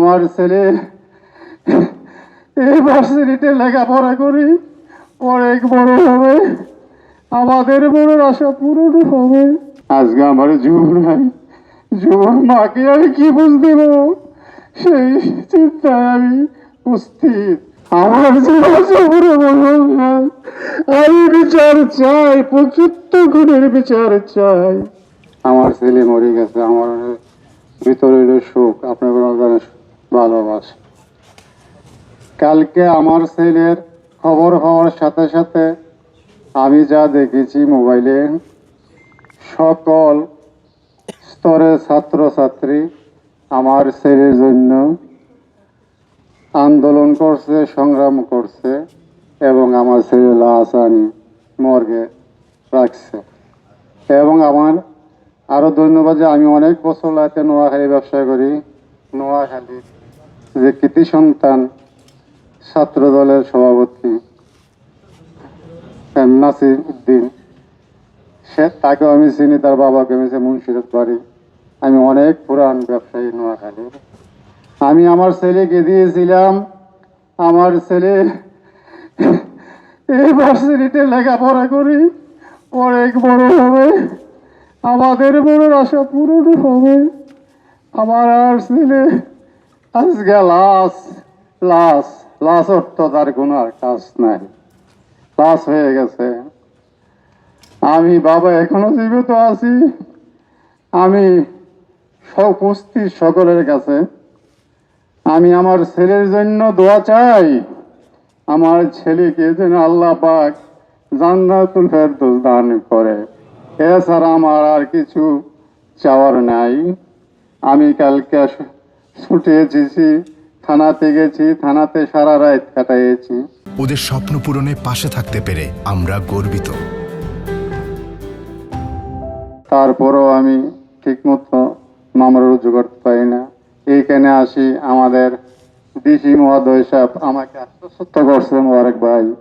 আমার ছেলে, এই ভার্সিটিতে লেখাপড়া করি, অনেক বড় হবে, আমাদের বড় আশা পূরণ হবে। আজকে আমার যুব নাই যুবর মাকে আমি কি বুঝ দেব? সেই চিন্তায় আমি উপস্থিত। আমার আমি বিচার চাই প্রকৃত গুণের বিচার চাই। আমার ছেলে মরে গেছে, আমার ভিতরে সুখ। আপনার কোনো ভালোবাসা। কালকে আমার ছেলের খবর হওয়ার সাথে সাথে আমি যা দেখেছি মোবাইলে, সকল স্তরের ছাত্রছাত্রী আমার ছেলের জন্য আন্দোলন করছে, সংগ্রাম করছে এবং আমার ছেলে লাশ আনি মর্গে রাখছে। এবং আমার আরও ধন্যবাদ যে আমি অনেক বছর লাইতে নোয়াখালী ব্যবসা করি নোয়াখালী যে কৃতি সন্তান ছাত্র দলের সভাপতি নাসির উদ্দিন, সে তাকেও আমি চিনি, তার বাবাকে আমি মুন্সিরত বাড়ি। আমি অনেক পুরান ব্যবসায়ী নোয়াখালীর। আমি আমার ছেলেকে দিয়েছিলাম, আমার ছেলে এই ভার্সিটিতে লেখাপড়া করি, অনেক বড় হবে, আমাদের বড় আশা পূরণ হবে। আমার আর ছেলে আজকে লাশ লাশ লাশ অর্থ তার কোনো আর কাজ নাই। লাশ হয়ে গেছে। আমি বাবা এখনও জীবিত আছি। আমি উপস্থিত সকলের কাছে। আমি আমার ছেলের জন্য দোয়া চাই। আমার ছেলেকে যেন আল্লাহ পাক জান্নাতুল ফেরদৌস দান করে। এছাড়া আমার আর কিছু চাওয়ার নাই। আমি কালকে আস- ছুটে এসেছি থানাতে গেছি থানাতে সারা রাত কাটাইয়েছি। ওদের স্বপ্ন পূরণে পাশে থাকতে পেরে আমরা গর্বিত। তারপরও আমি ঠিকমতো মামলা রুজু করতে পারি না। এইখানে আসি আমাদের ডিসি মহোদয় সাহেব আমাকে আশ্বস্ত করছেন মোবারক ভাই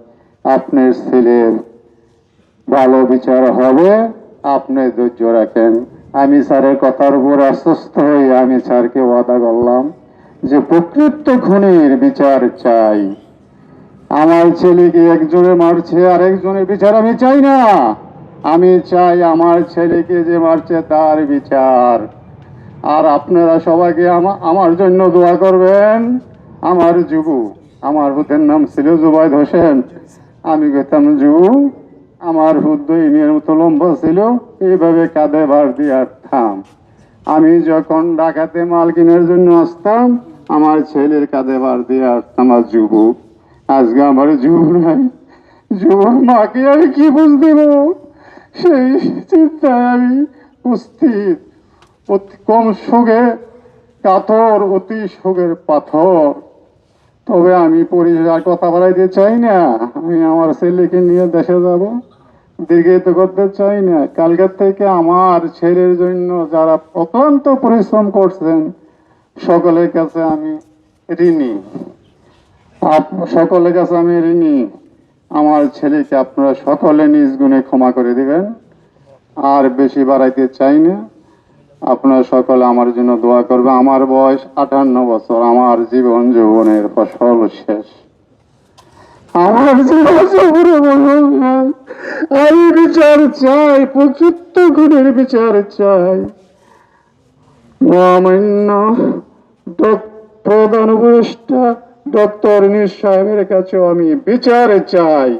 আপনার ছেলের ভালো বিচার হবে আপনি ধৈর্য রাখেন। আমি স্যারের কথার উপর আশ্বস্ত হয়ে আমি স্যারকে ওয়াদা করলাম যে প্রকৃত খুনের বিচার চাই। আমার ছেলেকে একজনে মারছে আর একজনের বিচার আমি চাই না। আমি চাই আমার ছেলেকে যে মারছে তার বিচার। আর আপনারা সবাইকে আমা- আমার জন্য দোয়া করবেন। আমার যুবু, আমার ভূতের নাম ছিল জুবাইদ হোসেন। আমি গেতাম যুবু, আমার হুদ্দ ইমের মতো লম্বা ছিল। এইভাবে কাঁধে ভার দিয়ে আসতাম? আমি যখন ডাকাতে মাল কেনার জন্য আসতাম, আমার ছেলের কাঁধে ভার দিয়ে আসতাম আর যুবক। আজকে আমার যুব নাই। যুবক মাকে আমি কি বুঝ দেব? সেই চিন্তায় আমি উপস্থিত। অতি কম সুখে কাতর, অতি সুখের পাথর। তবে আমি পরিষ্কার কথা বাড়াইতে চাই না। আমি আমার ছেলেকে নিয়ে দেশে যাব। দীর্ঘায়িত করতে চাই না। কালকের থেকে আমার ছেলের জন্য যারা অত্যন্ত পরিশ্রম করছেন, সকলের কাছে আমি ঋণী। সকলের কাছে আমি ঋণী। আমার ছেলেকে আপনারা সকলে নিজ গুণে ক্ষমা করে দিবেন। আর বেশি বাড়াইতে চাই না। আপনারা সকলে আমার জন্য দোয়া করবে আমার বয়স আটান্ন বছর। আমার জীবন যৌবনের ফসল শেষ। আমার জীবন আমি বিচার চাই প্রকৃত গুণের বিচার চাই। মহামান্য প্রধান উপদেষ্টা ডক্টর সাহেবের কাছেও আমি বিচার চাই।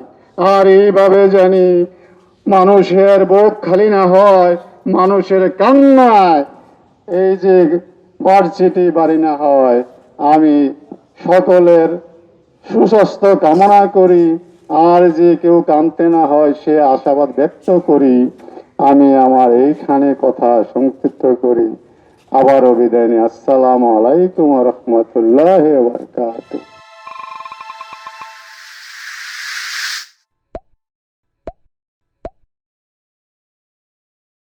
আর এইভাবে জানি মানুষের বুক খালি না হয়, মানুষের কান্নায়। এই যে ভার্সিটি বাড়ি না হয়, আমি সকলের সুস্বাস্থ্য কামনা করি। আর যে কেউ কানতে না হয়, সে আশাবাদ ব্যক্ত করি। আমি আমার এইখানে কথা সংক্ষিপ্ত করি। আবারও বিদায় নিই। আসসালামু আলাইকুম রহমতুল্লাহ বারকাতুহ।